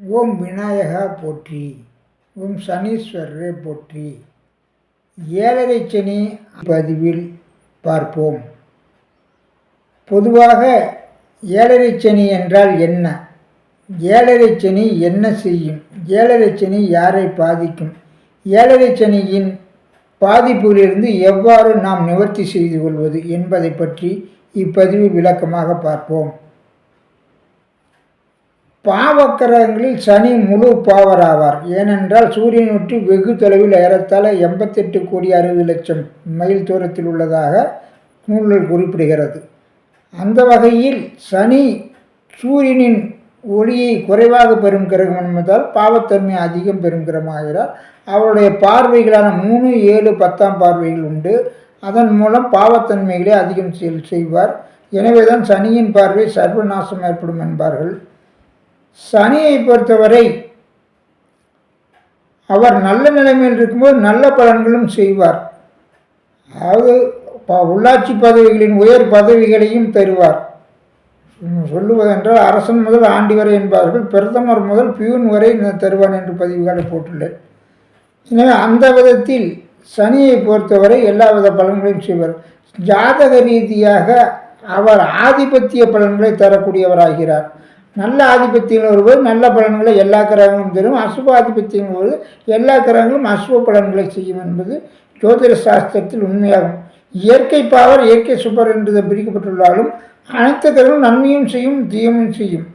ஓம் விநாயகா போற்றி ஓம் சனீஸ்வரரே போற்றி. ஏழரை சனி பதிவில் பார்ப்போம். பொதுவாக ஏழரை சனி என்றால் என்ன? ஏழரை சனி என்ன செய்யும்? ஏழரை சனி யாரை பாதிக்கும்? ஏழரை சனியின் பாதிப்பிலிருந்து எவ்வாறு நாம் நிவர்த்தி செய்து கொள்வது என்பதை பற்றி இப்பதிவில் விளக்கமாக பார்ப்போம். பாவக்கிரகங்களில் சனி முழு பாவராவார். ஏனென்றால் சூரியன் விட்டு வெகு தொலைவில் ஏறத்தாழ எண்பத்தெட்டு கோடி அறுபது லட்சம் மைல் தூரத்தில் உள்ளதாக நூல்கள் குறிப்பிடுகிறது. அந்த வகையில் சனி சூரியனின் ஒளியை குறைவாக பெறும் கிரகம் என்பதால் பாவத்தன்மை அதிகம் பெறும் கிரகமாகிறார். அவருடைய பார்வைகளான மூணு ஏழு பத்தாம் பார்வைகள் உண்டு. அதன் மூலம் பாவத்தன்மைகளை அதிகம் செய்வார். எனவேதான் சனியின் பார்வை சர்வநாசம் ஏற்படும் என்பார்கள். சனியை பொறுத்தவரை அவர் நல்ல நிலைமையில் இருக்கும்போது நல்ல பலன்களும் செய்வார். அதாவது ப- உள்ளாட்சி பதவிகளின் உயர் பதவிகளையும் தருவார் சொல்லுவதென்றால் அரசன் முதல் ஆண்டி வரை என்பார்கள். பிரதமர் முதல் பியூன் வரை தருவான் என்று பதிவுகளை போட்டுள்ளேன். எனவே அந்த விதத்தில் சனியை பொறுத்தவரை எல்லா வித பலன்களையும் செய்வார். ஜாதக ரீதியாக அவர் ஆதிபத்திய பலன்களை தரக்கூடியவராகிறார். நல்ல ஆதிபத்தியங்கள் வரும்போது நல்ல பலன்களை எல்லா கிரகங்களும் தரும். அசுப ஆதிபத்தியங்கள் வரும்போது எல்லா கிரகங்களும் அசுப பலன்களை செய்யும் என்பது ஜோதிட சாஸ்திரத்தில் உண்மையாகும். இயற்கை பாவர் இயற்கை சுபர் என்று பிரிக்கப்பட்டுள்ளாலும் அனைத்து கிரகங்களும் நன்மையும் செய்யும் தீயமும் செய்யும்.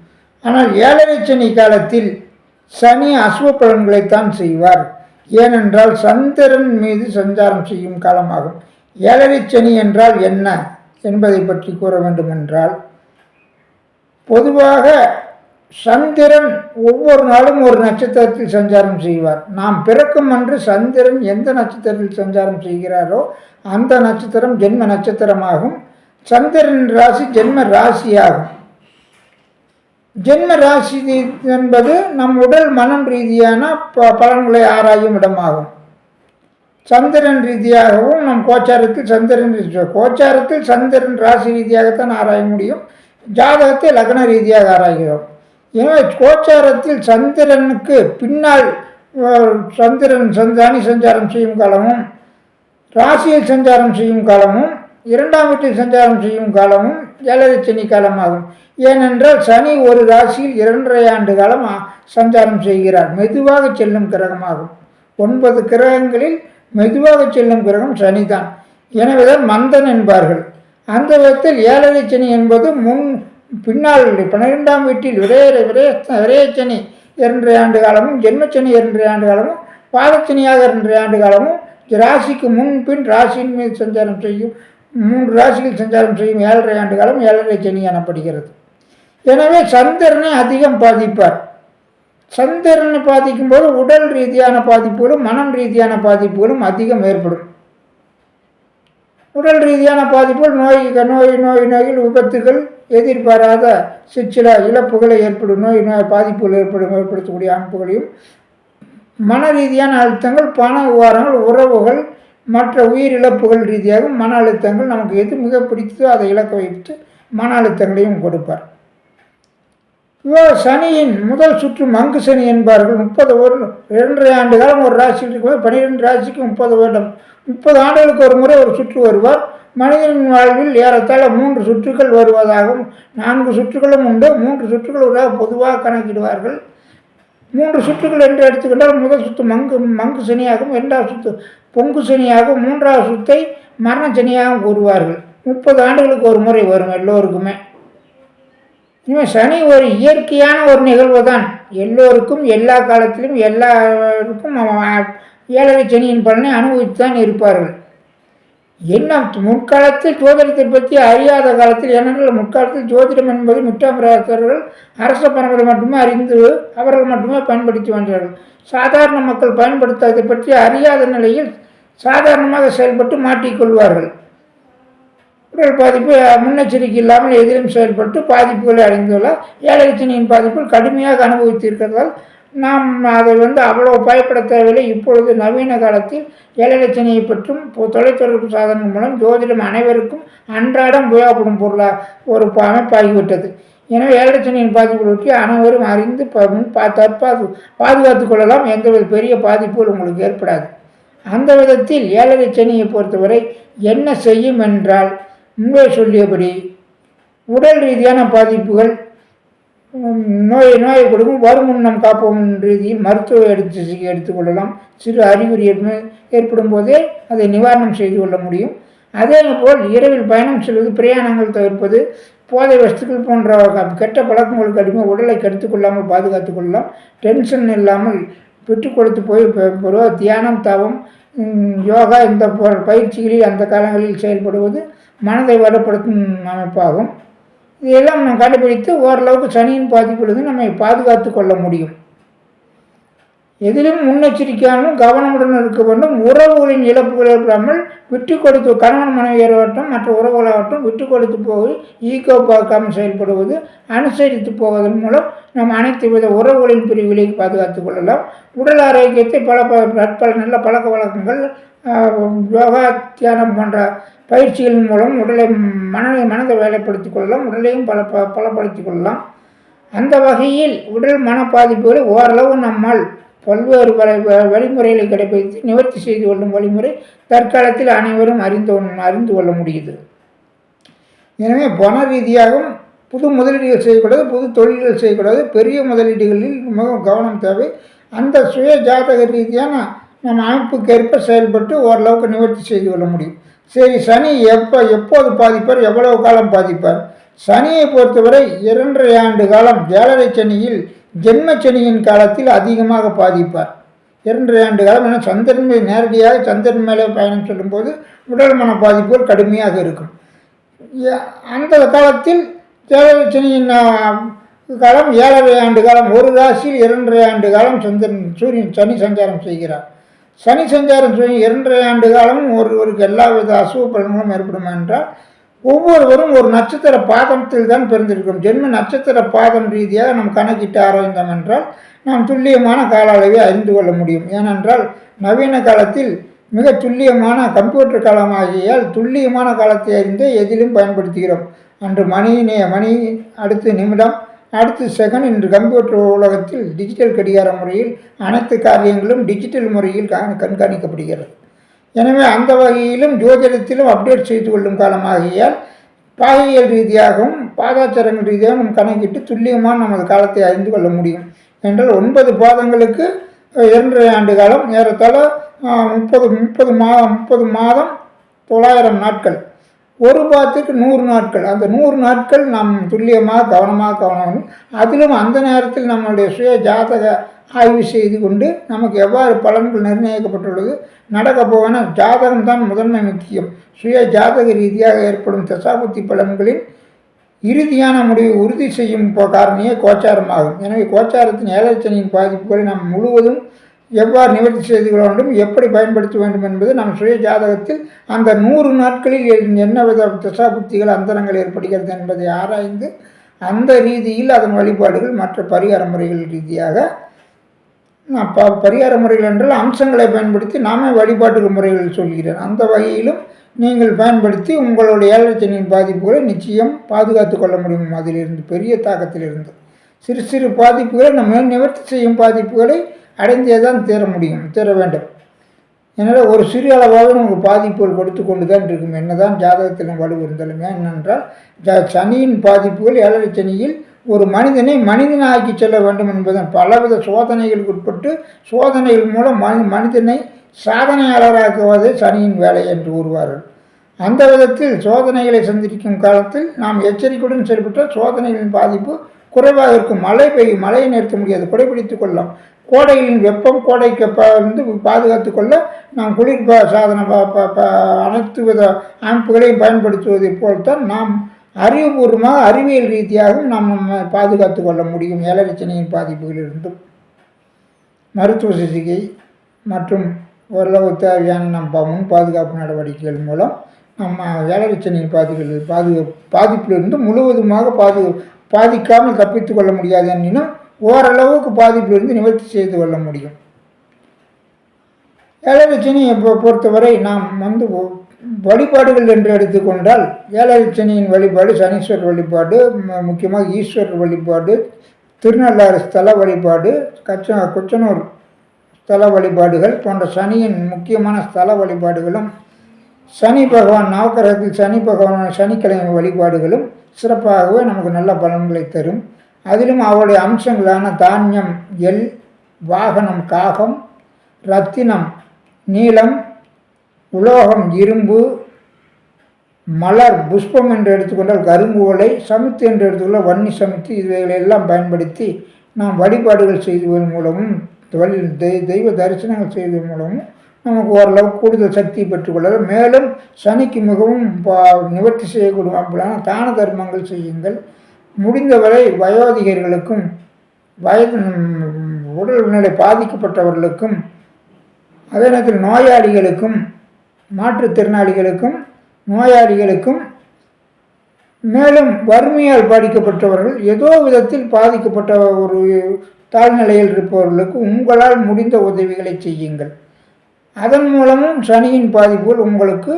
ஆனால் ஏழரை சனி காலத்தில் சனி அசுப பலன்களைத்தான் செய்வார். ஏனென்றால் சந்திரன் மீது சஞ்சாரம் செய்யும் காலமாகும். ஏழரை சனி என்றால் என்ன என்பதை பற்றி கூற வேண்டுமென்றால் பொதுவாக சந்திரன் ஒவ்வொரு நாளும் ஒரு நட்சத்திரத்தில் சஞ்சாரம் செய்வார். நாம் பிறக்கும் அன்று சந்திரன் எந்த நட்சத்திரத்தில் சஞ்சாரம் செய்கிறாரோ அந்த நட்சத்திரம் ஜென்ம நட்சத்திரமாகும். சந்திரன் ராசி ஜென்ம ராசியாகும். ஜென்ம ராசி என்பது நம் உடல் மனம் ரீதியான ப பலன்களை ஆராயும் இடமாகும். சந்திரன் ரீதியாகவும் நம் கோச்சாரத்தில் சந்திரன் கோச்சாரத்தில் சந்திரன் ராசி ரீதியாகத்தான் ஆராய முடியும். ஜாதகத்தை லக்ன ரீதியாக ஆராய்கிறோம். எனவே கோச்சாரத்தில் சந்திரனுக்கு பின்னால் சந்திரன் சந்தானி சஞ்சாரம் செய்யும் காலமும் ராசியில் சஞ்சாரம் செய்யும் காலமும் இரண்டாம் வீட்டில் சஞ்சாரம் செய்யும் காலமும் ஏழரை சனி காலமாகும். ஏனென்றால் சனி ஒரு ராசியில் இரண்டரை ஆண்டு காலம் சஞ்சாரம் செய்கிறார். மெதுவாக செல்லும் கிரகமாகும். ஒன்பது கிரகங்களில் மெதுவாக செல்லும் கிரகம் சனிதான். எனவேதான் மந்தன் என்பார்கள். அந்த விதத்தில் ஏழரை சனி என்பது முன் பின்னால் பன்னிரெண்டாம் வீட்டில் விரைய விரைய விரையச்சனி இரண்டரை ஆண்டு காலமும் ஜென்மச்சனி இரண்டரை ஆண்டு காலமும் பாதச்சனியாக இரண்டரை ஆண்டு காலமும் ராசிக்கு முன்பின் ராசியின் மீது சஞ்சாரம் செய்யும் மூன்று ராசிகள் சஞ்சாரம் செய்யும் ஏழரை ஆண்டு காலம் ஏழரை சனி எனப்படுகிறது. எனவே சந்திரனை அதிகம் பாதிப்பார். சந்திரனை பாதிக்கும் போது உடல் ரீதியான பாதிப்புகளும் மனம் ரீதியான பாதிப்புகளும் அதிகம் ஏற்படும். உடல் ரீதியான பாதிப்புகள் நோய் நோய் நோய் நோயில் விபத்துகள் எதிர்பாராத சிற்சில இழப்புகளை ஏற்படும் நோய் நோய் பாதிப்புகள் ஏற்படும் ஏற்படுத்தக்கூடிய அமைப்புகளையும் மன ரீதியான அழுத்தங்கள் பண விவகாரங்கள் உறவுகள் மற்ற உயிர் இழப்புகள் ரீதியாக மன அழுத்தங்கள் நமக்கு எது மிக பிடித்ததோ அதை இழக்க வைத்து மன அழுத்தங்களையும் கொடுப்பார். சனியின் முதல் சுற்று மங்கு சனி என்பார்கள். முப்பது வருடம் இரண்டரை ஆண்டு காலம் ஒரு ராசியில் இருக்கும்போது பன்னிரெண்டு ராசிக்கு முப்பது வருடம். முப்பது ஆண்டுகளுக்கு ஒரு முறை ஒரு சுற்று வருவார். மனிதனின் வாழ்வில் ஏறத்தாழ மூன்று சுற்றுகள் வருவதாகவும் நான்கு சுற்றுகளும் உண்டு. மூன்று சுற்றுகள் வருவதாக பொதுவாக கணக்கிடுவார்கள். மூன்று சுற்றுகள் என்று எடுத்துக்கிட்டால் முதல் சுத்து மங்கு மங்கு சனியாகவும் இரண்டாவது சுத்து பொங்கு சனியாகவும் மூன்றாவது சுத்தை மரண சனியாகவும் கூறுவார்கள். முப்பது ஆண்டுகளுக்கு ஒரு முறை வரும் எல்லோருக்குமே. இன்னும் சனி ஒரு இயற்கையான ஒரு நிகழ்வு தான் எல்லோருக்கும் எல்லா காலத்திலும் எல்லாருக்கும் அவன் ஏழரை சனியின் பலனை அனுபவித்து தான் இருப்பார்கள். என்ன முற்காலத்தில் ஜோதிடத்தை பற்றி அறியாத காலத்தில் ஏனென்றால் முற்காலத்தில் ஜோதிடம் என்பது மிட்டாமராசர்கள் அரச பரம்பரை மட்டுமே அறிந்து அவர்கள் மட்டுமே பயன்படுத்தி வந்தார்கள். சாதாரண மக்கள் பயன்படுத்தாததை பற்றி அறியாத நிலையில் சாதாரணமாக செயல்பட்டு மாட்டிக்கொள்வார்கள். உங்கள் பாதிப்பு முன்னெச்சரிக்கை இல்லாமல் எதிரும் செயல்பட்டு பாதிப்புகளை அடைந்துள்ளார் ஏழரை சனியின் பாதிப்பில் கடுமையாக அனுபவித்திருக்கிறதால் நாம் அதை வந்து அவ்வளோ பயப்பட தேவையில்லை. இப்பொழுது நவீன காலத்தில் ஏழலட்சணையை பற்றும் தொலைத்தொடர்பு சாதனங்கள் மூலம் ஜோதிடம் அனைவருக்கும் அன்றாடம் உபயோகப்படும் பொருளாக ஒரு ப- அமைப்பாகிவிட்டது. எனவே ஏழரைச்சனியின் பாதிப்புகள் பற்றி அனைவரும் அறிந்து பா- தற்பாது பாதுகாத்து கொள்ளலாம். எந்தவித பெரிய பாதிப்புகள் உங்களுக்கு ஏற்படாது. அந்த விதத்தில் ஏழரை சனியை பொறுத்தவரை என்ன செய்யும் என்றால் முன்பே சொல்லியபடி உடல் ரீதியான பாதிப்புகள் நோயை நோயை கொடுக்கும் வருமுன் நம் காப்போம் ரீதியில் மருத்துவ எடுத்து எடுத்துக்கொள்ளலாம் சிறு அறிகுறி ஏற்படும் போதே அதை நிவாரணம் செய்து கொள்ள முடியும். அதே போல் இரவில் பயணம் செல்வது பிரயாணங்கள் தவிர்ப்பது போதை வஸ்துக்கள் போன்ற கெட்ட பழக்கங்களுக்கு அடிமை உடலை கெடுத்துக்கொள்ளாமல் கொள்ளாமல் கொள்ளலாம். டென்ஷன் இல்லாமல் பெற்றுக் கொடுத்து போய் பெ- தியானம் தவம் யோகா இந்த பயிற்சிகளில் அந்த காலங்களில் செயல்படுவது மனதை வளப்படுத்தும் அமைப்பாகும். இதையெல்லாம் நாம் கண்டுபிடித்து ஓரளவுக்கு சனியின் பாதிப்பிலிருந்து நம்மை பாதுகாத்து கொள்ள முடியும். எதிலும் முன்னெச்சரிக்கையாகவும் கவனமுடன் இருக்க வேண்டும். உறவுகளின் இழப்புகள் ஏற்படாமல் விட்டு கொடுத்து கணவன் மனைவியராகட்டும் மற்ற உறவுகளாகட்டும் விட்டு கொடுத்து போய் ஈகோ பார்க்காமல் செயல்படுவது அனுசரித்து போவதன் மூலம் நம் அனைத்து வித உறவுகளின் பிரிவுகளை பாதுகாத்துக் கொள்ளலாம். உடல் ஆரோக்கியத்தை பல பற்பல நல்ல பழக்க வழக்கங்கள் யோகா தியானம் போன்ற பயிற்சிகளின் மூலம் உடலை மனதை மனதை வேலைப்படுத்திக் கொள்ளலாம். உடலையும் பல ப பலப்படுத்திக் கொள்ளலாம். அந்த வகையில் உடல் மன பாதிப்புகளை ஓரளவு நம்மால் பல்வேறு வழிமுறைகளை கடைபிடித்து நிவர்த்தி செய்து கொள்ளும் வழிமுறை தற்காலத்தில் அனைவரும் அறிந்து அறிந்து கொள்ள முடியுது. எனவே பண ரீதியாகவும் புது முதலீடுகள் செய்யக்கூடாது புது தொழில்கள் செய்யக்கூடாது பெரிய முதலீடுகளில் மிகவும் கவனம் தேவை. அந்த சுய ஜாதக ரீதியான நம்ம அமைப்புக்கேற்ப செயல்பட்டு ஓரளவுக்கு நிவர்த்தி செய்து கொள்ள முடியும். சரி சனி எப்போ எப்போது பாதிப்பார் எவ்வளவு காலம் பாதிப்பார்? சனியை பொறுத்தவரை இரண்டரை ஆண்டு காலம் ஏழரை சனியில் ஜென்ம சனியின் காலத்தில் அதிகமாக பாதிப்பார். இரண்டரை ஆண்டு காலம் ஏன்னா சந்திரன் நேரடியாக சந்திரன் மேலே பயணம் செல்லும்போது உடல் மன பாதிப்புகள் கடுமையாக இருக்கும். அந்த காலத்தில் ஜெயலட்சுமியின் காலம் ஏழரை ஆண்டு காலம் ஒரு ராசியில் இரண்டரை ஆண்டு காலம் சந்திரன் சூரியன் சனி சஞ்சாரம் செய்கிறார். சனி சஞ்சாரம் சூரியன் இரண்டரை ஆண்டு காலமும் ஒருவருக்கு எல்லா வித அசுவ பலன்களும் ஏற்படும் என்றால் ஒவ்வொருவரும் ஒரு நட்சத்திர பாதத்தில் தான் பிறந்திருக்கும். ஜென்ம நட்சத்திர பாதம் ரீதியாக நாம் கணக்கிட்டு ஆராய்ந்தோம் என்றால் நாம் துல்லியமான கால அளவை அறிந்து கொள்ள முடியும். ஏனென்றால் நவீன காலத்தில் மிக துல்லியமான கம்ப்யூட்டர் காலமாகியால் துல்லியமான காலத்தை அறிந்தே எதிலும் பயன்படுத்துகிறோம். அன்று மணி நே- மணி அடுத்து நிமிடம் அடுத்து செகண்ட் இன்று கம்ப்யூட்டர் உலகத்தில் டிஜிட்டல் கடிகார முறையில் அனைத்து காரியங்களும் டிஜிட்டல் முறையில் கண்காணிக்கப்படுகிறது. எனவே அந்த வகையிலும் ஜோதிடத்திலும் அப்டேட் செய்து கொள்ளும் காலமாகியால் பாகியல் ரீதியாகவும் பாதாச்சாரங்கள் ரீதியாகவும் நம் கணக்கிட்டு துல்லியமாக நமது காலத்தை அறிந்து கொள்ள முடியும். என்றால் ஒன்பது பாதங்களுக்கு இரண்டரை ஆண்டு காலம் ஏறத்தாழ முப்பது முப்பது மா முப்பது மாதம் தொள்ளாயிரம் நாட்கள். ஒரு பாத்துக்கு நூறு நாட்கள். அந்த நூறு நாட்கள் நாம் துல்லியமாக கவனமாக கவனம் அதிலும் அந்த நேரத்தில் நம்மளுடைய சுய ஜாதக ஆய்வு செய்து கொண்டு நமக்கு எவ்வாறு பலன்கள் நிர்ணயிக்கப்பட்டுள்ளது நடக்க போவன ஜாதகம் தான் முதன்மை முக்கியம். சுய ஜாதக ரீதியாக ஏற்படும் தசாபுத்தி பலன்களின் இறுதியான முடிவை உறுதி செய்யும் காரணியே கோச்சாரமாகும். எனவே கோச்சாரத்தின் ஏழச்சனியின் பாதிப்புகளை நாம் முழுவதும் எவ்வாறு நிவர்த்தி செய்து கொள்ள வேண்டும் எப்படி பயன்படுத்த வேண்டும் என்பது நம் சுய ஜாதகத்தில் அந்த நூறு நாட்களில் என்ன வித தசாபுத்திகள் அந்தரங்கள் ஏற்படுகிறது என்பதை ஆராய்ந்து அந்த ரீதியில் அதன் வழிபாடுகள் மற்ற பரிகார முறைகள் ரீதியாக நான் ப பரிகார முறைகள் என்றால் அம்சங்களை பயன்படுத்தி நாமே வழிபாட்டு முறைகள் சொல்கிறேன். அந்த வகையிலும் நீங்கள் பயன்படுத்தி உங்களுடைய ஏழச்சனியின் பாதிப்புகளை நிச்சயம் பாதுகாத்து கொள்ள முடியும். அதிலிருந்து பெரிய தாக்கத்திலிருந்து சிறு சிறு பாதிப்புகளை நம்ம நிவர்த்தி செய்யும் பாதிப்புகளை அடைந்தே தான் தீர முடியும் தீர வேண்டும். எனவே ஒரு சிறு அளவாக நமக்கு பாதிப்புகள் கொடுத்து கொண்டு தான் இருக்கும். என்னதான் ஜாதகத்தில் வலு இருந்தாலும் என்னென்றால் ஜ- சனியின் பாதிப்புகள் ஏழரை சனியில் ஒரு மனிதனை மனிதனாக்கி செல்ல வேண்டும் என்பதன் பலவித சோதனைகளுக்கு உட்பட்டு சோதனைகள் மூலம் மனி மனிதனை சாதனையாளராக்குவதே சனியின் வேலை என்று கூறுவார்கள். அந்த விதத்தில் சோதனைகளை சந்திக்கும் காலத்தில் நாம் எச்சரிக்கையுடன் செயல்பட்டால் சோதனைகளின் பாதிப்பு குறைவாக இருக்கும். மழை பெய்யும் மழையை நிறுத்த முடியாது. குறைபிடித்துக் கொள்ளலாம். கோடையின் வெப்பம் கோடைக்கு வந்து பாதுகாத்து கொள்ள நாம் குளிர் சாதன ப- அனைத்து வித அமைப்புகளையும் பயன்படுத்துவதை போல்தான் நாம் அறிவுபூர்வமாக அறிவியல் ரீதியாகவும் நாம் நம்ம பாதுகாத்து கொள்ள முடியும். ஏழரச்சனையின் பாதிப்புகளிலிருந்தும். மருத்துவ சிகிச்சை மற்றும் ஓரளவு தேவையான நம் முன் பாதுகாப்பு நடவடிக்கைகள் மூலம் நம்ம ஏழரச்சனையின் பாதிப்புகள் பாது பாதிப்பிலிருந்து முழுவதுமாக பாது பாதிக்காமல் தப்பித்து கொள்ள முடியாது எனினும் ஓரளவுக்கு பாதிப்பிலிருந்து நிவர்த்தி செய்து கொள்ள முடியும். ஏழரச்சனை பொறுத்தவரை நாம் வந்து வழிபாடுகள் என்று எடுத்துக்கொண்டால் ஏழரை சனியின் வழிபாடு சனீஸ்வரர் வழிபாடு முக்கியமாக ஈஸ்வரர் வழிபாடு திருநள்ளாறு ஸ்தல வழிபாடு கச்ச குச்சனூர் ஸ்தல வழிபாடுகள் போன்ற சனியின் முக்கியமான ஸ்தல வழிபாடுகளும் சனி பகவான் நவக்கிரகத்தில் சனி பகவான் சனிக்கிழமை வழிபாடுகளும் சிறப்பாகவே நமக்கு நல்ல பலன்களை தரும். அதிலும் அவருடைய அம்சங்களான தானியம் எல் வாகனம் காகம் ரத்தினம் நீளம் உலோகம் இரும்பு மலர் புஷ்பம் என்று எடுத்துக்கொண்டால் கரும்பு ஓலை சமித்து என்று எடுத்துக்கொள்ள வன்னி சமித்து இவைகளை எல்லாம் பயன்படுத்தி நாம் வழிபாடுகள் செய்வதன் மூலமும் தெய்வ தரிசனங்கள் செய்வதன் மூலமும் நமக்கு ஓரளவு கூடுதல் சக்தி பெற்றுக்கொள்ளலாம் மேலும் சனிக்கு மிகவும் பா- நிவர்த்தி செய்யக்கூடிய அப்படியான தான தர்மங்கள் செய்யுங்கள். முடிந்தவரை வயோதிகர்களுக்கும் வயது உடல்நிலை பாதிக்கப்பட்டவர்களுக்கும் அதே நேரத்தில் நோயாளிகளுக்கும் மாற்றுத்திறனாளிகளுக்கும் நோயாளிகளுக்கும் மேலும் வறுமையால் பாதிக்கப்பட்டவர்கள் ஏதோ விதத்தில் பாதிக்கப்பட்ட ஒரு தாழ்நிலையில் இருப்பவர்களுக்கு உங்களால் முடிந்த உதவிகளை செய்யுங்கள். அதன் மூலமும் சனியின் பாதிப்புகள் உங்களுக்கு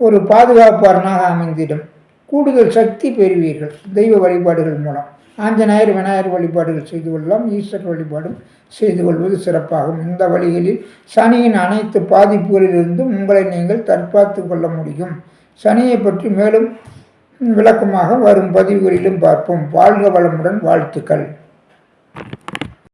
ஒரு பாதுகாப்பாரனாக அமைந்திடும். கூடுதல் சக்தி பெறுவீர்கள். தெய்வ வழிபாடுகள் மூலம். ஆஞ்சநேயர் விநாயகர் வழிபாடுகள் செய்து கொள்ளலாம். ஈஸ்வரர் வழிபாடும் செய்து கொள்வது சிறப்பாகும். இந்த வழிகளில் சனியின் அனைத்து பாதிப்புகளிலிருந்தும் உங்களை நீங்கள் தற்காத்து கொள்ள முடியும். சனியை பற்றி மேலும் விளக்கமாக வரும் பதிவுகளிலும் பார்ப்போம். வாழ்க வளமுடன் வாழ்த்துக்கள்.